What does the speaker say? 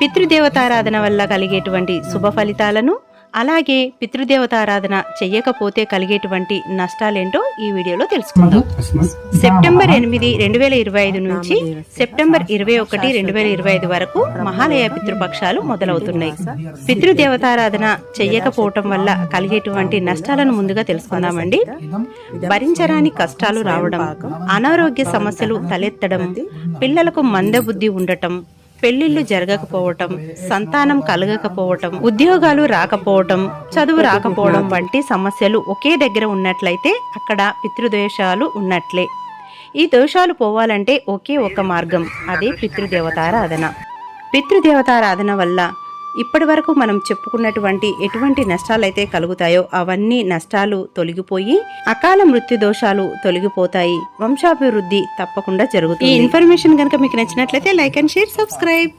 పితృదేవతారాధన వల్ల కలిగేటువంటి శుభ ఫలితాలను అలాగే పితృదేవతారాధన చెయ్యకపోతే కలిగేటువంటి నష్టాలేంటో ఈ వీడియోలో తెలుసుకుందాం. సెప్టెంబర్ ఎనిమిది రెండు వేల ఇరవై ఐదు నుంచి సెప్టెంబర్ ఇరవై ఒకటి రెండు వేల ఇరవై ఐదు వరకు మహాలయ పితృపక్షాలు మొదలవుతున్నాయి. పితృదేవతారాధన చెయ్యకపోవటం వల్ల కలిగేటువంటి నష్టాలను ముందుగా తెలుసుకుందామండి. భరించరాని కష్టాలు రావడం అనారోగ్య సమస్యలు తలెత్తడం పిల్లలకు మందబుద్ధి ఉండటం పెళ్ళిళ్ళు జరగకపోవటం సంతానం కలగకపోవటం ఉద్యోగాలు రాకపోవటం చదువు రాకపోవడం వంటి సమస్యలు ఒకే దగ్గర ఉన్నట్లయితే అక్కడ పితృదోషాలు ఉన్నట్లే. ఈ దోషాలు పోవాలంటే ఒకే ఒక మార్గం అదే పితృదేవతారాధన. పితృదేవతారాధన వల్ల ఇప్పటి వరకు మనం చెప్పుకున్నటువంటి ఎటువంటి నష్టాలైతే కలుగుతాయో అవన్నీ నష్టాలు తొలగిపోయి అకాల మృత్యు దోషాలు తొలగిపోతాయి. వంశాభివృద్ధి తప్పకుండా జరుగుతుంది. ఈ ఇన్ఫర్మేషన్ కనుక మీకు నచ్చినట్లయితే లైక్ అండ్ షేర్ సబ్స్క్రైబ్.